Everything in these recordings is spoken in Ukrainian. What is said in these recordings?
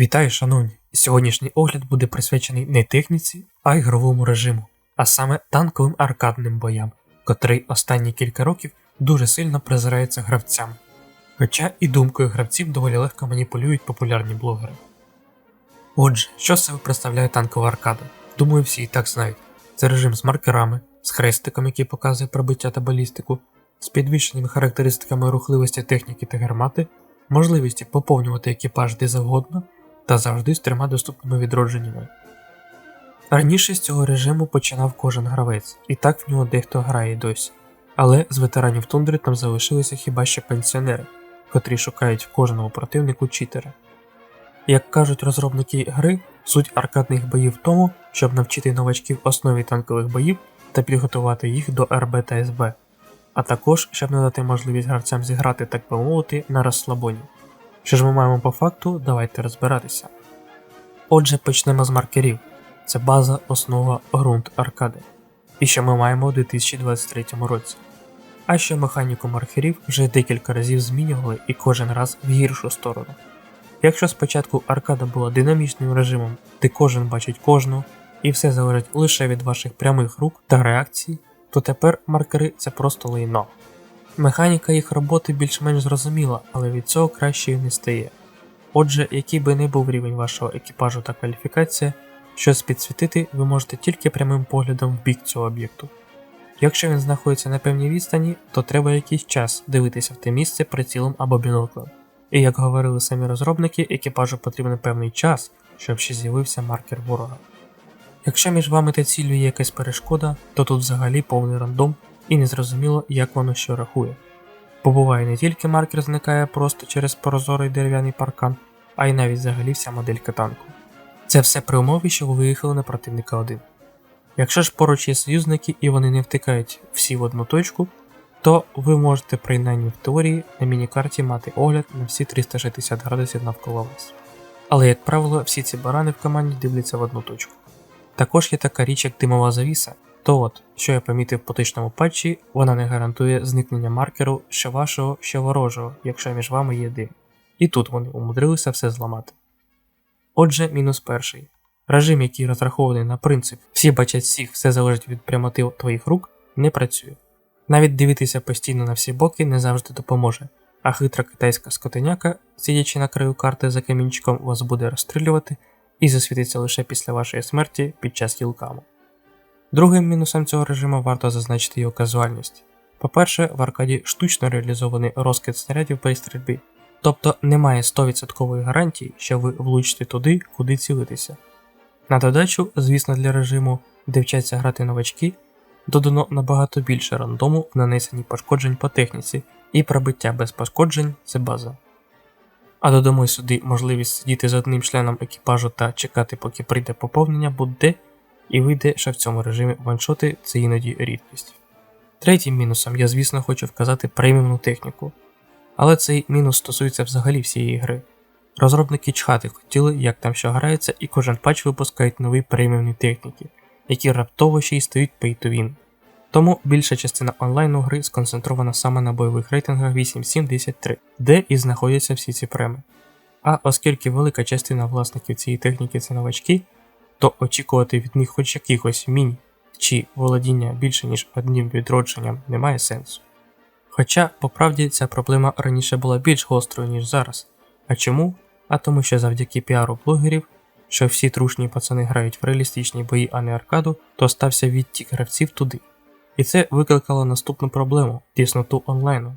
Вітаю, шановні! Сьогоднішній огляд буде присвячений не техніці, а ігровому режиму, а саме танковим аркадним боям, котрий останні кілька років дуже сильно презирається гравцями. Хоча і думкою гравців доволі легко маніпулюють популярні блогери. Отже, що себе представляє танкова аркада? Думаю, всі і так знають. Це режим з маркерами, з хрестиком, який показує пробиття та балістику, з підвищеними характеристиками рухливості техніки та гармати, можливістю поповнювати екіпаж де завгодно та завжди з трьома доступними відродженнями. Раніше з цього режиму починав кожен гравець, і так в нього дехто грає досі. Але з ветеранів тундри там залишилися хіба що пенсіонери, котрі шукають в кожному противнику читера. Як кажуть розробники гри, суть аркадних боїв в тому, щоб навчити новачків основі танкових боїв та підготувати їх до РБ та СБ, а також щоб надати можливість гравцям зіграти, так би мовити, на розслабоні. Що ж ми маємо по факту, давайте розбиратися. Отже, почнемо з маркерів. Це база, основа, ґрунт аркади. І що ми маємо у 2023 році. А що механіку маркерів вже декілька разів змінювали і кожен раз в гіршу сторону. Якщо спочатку аркада була динамічним режимом, де кожен бачить кожного, і все залежить лише від ваших прямих рук та реакцій, то тепер маркери це просто лайно. Механіка їх роботи більш-менш зрозуміла, але від цього кращою не стає. Отже, який би не був рівень вашого екіпажу та кваліфікація, щось підсвітити ви можете тільки прямим поглядом в бік цього об'єкту. Якщо він знаходиться на певній відстані, то треба якийсь час дивитися в те місце прицілом або біноклем. І як говорили самі розробники, екіпажу потрібен певний час, щоб ще з'явився маркер ворога. Якщо між вами та ціллю є якась перешкода, то тут взагалі повний рандом і незрозуміло, як воно що рахує. Бо буває не тільки маркер зникає просто через прозорий дерев'яний паркан, а й навіть взагалі вся моделька танку. Це все при умові, що ви виїхали на противника один. Якщо ж поруч є союзники і вони не втикають всі в одну точку, то ви можете принаймні в теорії на мінікарті мати огляд на всі 360 градусів навколо вас. Але, як правило, всі ці барани в команді дивляться в одну точку. Також є така річ, як димова завіса, то от, що я помітив в поточному патчі, вона не гарантує зникнення маркеру що вашого, що ворожого, якщо між вами є дим. І тут вони умудрилися все зламати. Отже, мінус перший. Режим, який розрахований на принцип всі бачать всіх, все залежить від прямоти твоїх рук, не працює. Навіть дивитися постійно на всі боки не завжди допоможе, а хитра китайська скотиняка, сидячи на краю карти за камінчиком, вас буде розстрілювати і засвітиться лише після вашої смерті під час кілкаму. Другим мінусом цього режиму варто зазначити його казуальність. По-перше, в аркаді штучно реалізований розкид снарядів при стрільбі, тобто немає 100% гарантії, що ви влучите туди, куди цілитися. На додачу, звісно, для режиму, де вчаться грати новачки, додано набагато більше рандому в нанесенні пошкоджень по техніці, і пробиття без пошкоджень це база. А додамо сюди можливість сидіти з одним членом екіпажу та чекати, поки прийде поповнення, буде і вийде, що в цьому режимі ваншоти це іноді рідкість. Третім мінусом я, звісно, хочу вказати преміумну техніку, але цей мінус стосується взагалі всієї гри. Розробники чхати хотіли, як там що грається, і кожен патч випускають нові преміумні техніки, які раптово ще й стають pay to win. Тому більша частина онлайну гри сконцентрована саме на бойових рейтингах 8.7.10.3, де і знаходяться всі ці преми. А оскільки велика частина власників цієї техніки це новачки, то очікувати від них хоч якихось мінь чи володіння більше ніж одним відродженням немає сенсу. Хоча, по правді, ця проблема раніше була більш гострою, ніж зараз. А чому? А тому що завдяки піару блогерів, що всі трушні пацани грають в реалістичні бої, а не аркаду, то стався відтік гравців туди. І це викликало наступну проблему тісноту онлайну.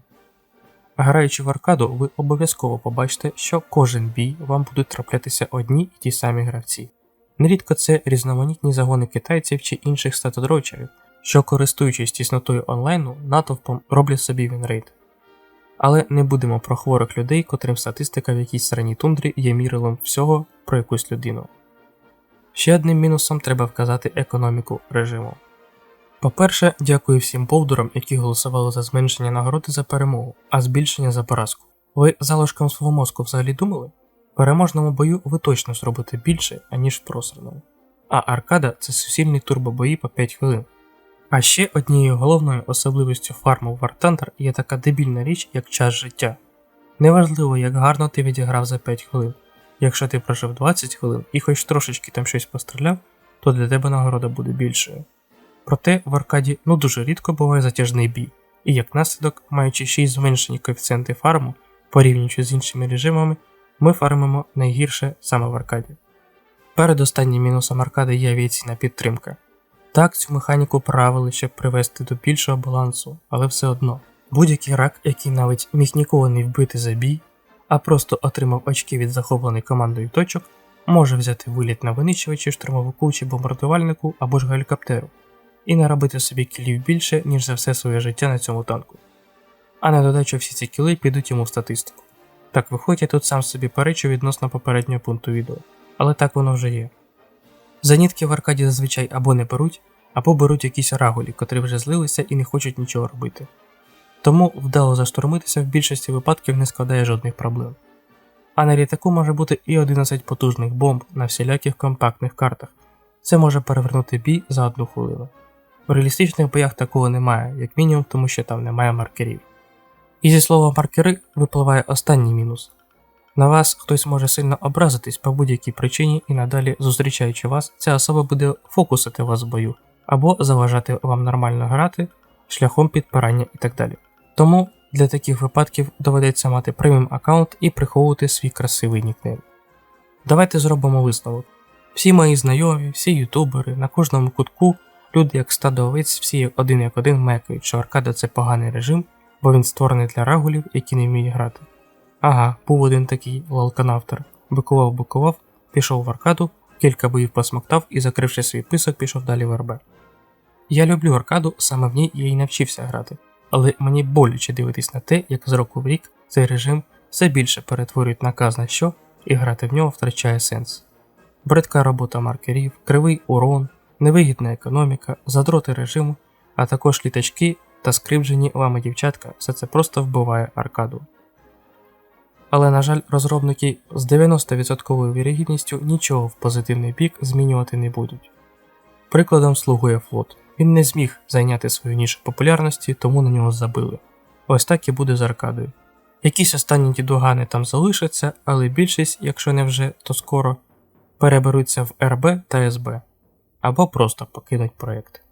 Граючи в аркаду, ви обов'язково побачите, що кожен бій вам будуть траплятися одні й ті самі гравці. Нерідко це різноманітні загони китайців чи інших статодрочерів, що, користуючись тіснотою онлайну, натовпом роблять собі вінрейт. Але не будемо про хворих людей, котрим статистика в якійсь сраній тундрі є мірилом всього про якусь людину. Ще одним мінусом треба вказати економіку режиму. По-перше, дякую всім бовдурам, які голосували за зменшення нагороди за перемогу, а збільшення за поразку. Ви залишком свого мозку взагалі думали? В переможному бою ви точно зробите більше, аніж в просраному. А аркада це суцільні турбобої по 5 хвилин. А ще однією головною особливістю фарму War Thunder є така дебільна річ, як час життя. Неважливо, як гарно ти відіграв за 5 хвилин. Якщо ти прожив 20 хвилин і хоч трошечки там щось постріляв, то для тебе нагорода буде більшою. Проте в аркаді ну дуже рідко буває затяжний бій, і як наслідок, маючи 6 зменшені коефіцієнти фарму, порівнюючи з іншими режимами, ми фармимо найгірше саме в аркаді. Передостаннім мінусом аркади є авіаційна підтримка. Так, цю механіку правили, щоб привести до більшого балансу, але все одно. Будь-який рак, який навіть міг ніколи не вбити за бій, а просто отримав очки від захопленої командою точок, може взяти виліт на винищувачі, штурмовику чи бомбардувальнику або ж гелікоптеру і наробити собі кілів більше, ніж за все своє життя на цьому танку. А на додачу всі ці кіли підуть йому в статистику. Так виходить, я тут сам собі перечу відносно попереднього пункту відео, але так воно вже є. Зенітки в аркаді зазвичай або не беруть, або беруть якісь рагулі, котрі вже злилися і не хочуть нічого робити. Тому вдало заштурмитися в більшості випадків не складає жодних проблем. А на літаку може бути і 11 потужних бомб на всіляких компактних картах. Це може перевернути бій за одну хвилину. В реалістичних боях такого немає, як мінімум, тому що там немає маркерів. І зі слова маркери випливає останній мінус. На вас хтось може сильно образитись по будь-якій причині, і надалі, зустрічаючи вас, ця особа буде фокусити вас в бою або заважати вам нормально грати шляхом підпирання і так далі. Тому для таких випадків доведеться мати преміум аккаунт і приховувати свій красивий нікнейм. Давайте зробимо висновок. Всі мої знайомі, всі ютубери, на кожному кутку, люди як стадо овець, всі один як один мекають, що аркада це поганий режим, бо він створений для рагулів, які не вміють грати. Ага, був один такий лалканавтор. Бикував, бикував, пішов в аркаду, кілька боїв посмоктав і, закривши свій писок, пішов далі в РБ. Я люблю аркаду, саме в ній я і навчився грати, але мені боляче дивитись на те, як з року в рік цей режим все більше перетворюють наказ на що, і грати в нього втрачає сенс. Бридка робота маркерів, кривий урон, невигідна економіка, задроти режиму, а також літачки та скривджені вами дівчатка, все це просто вбиває аркаду. Але, на жаль, розробники з 90% вірогідністю нічого в позитивний бік змінювати не будуть. Прикладом слугує флот. Він не зміг зайняти свою нішу популярності, тому на нього забили. Ось так і буде з аркадою. Якісь останні дідугани там залишаться, але більшість, якщо не вже, то скоро переберуться в РБ та СБ або просто покинуть проєкт.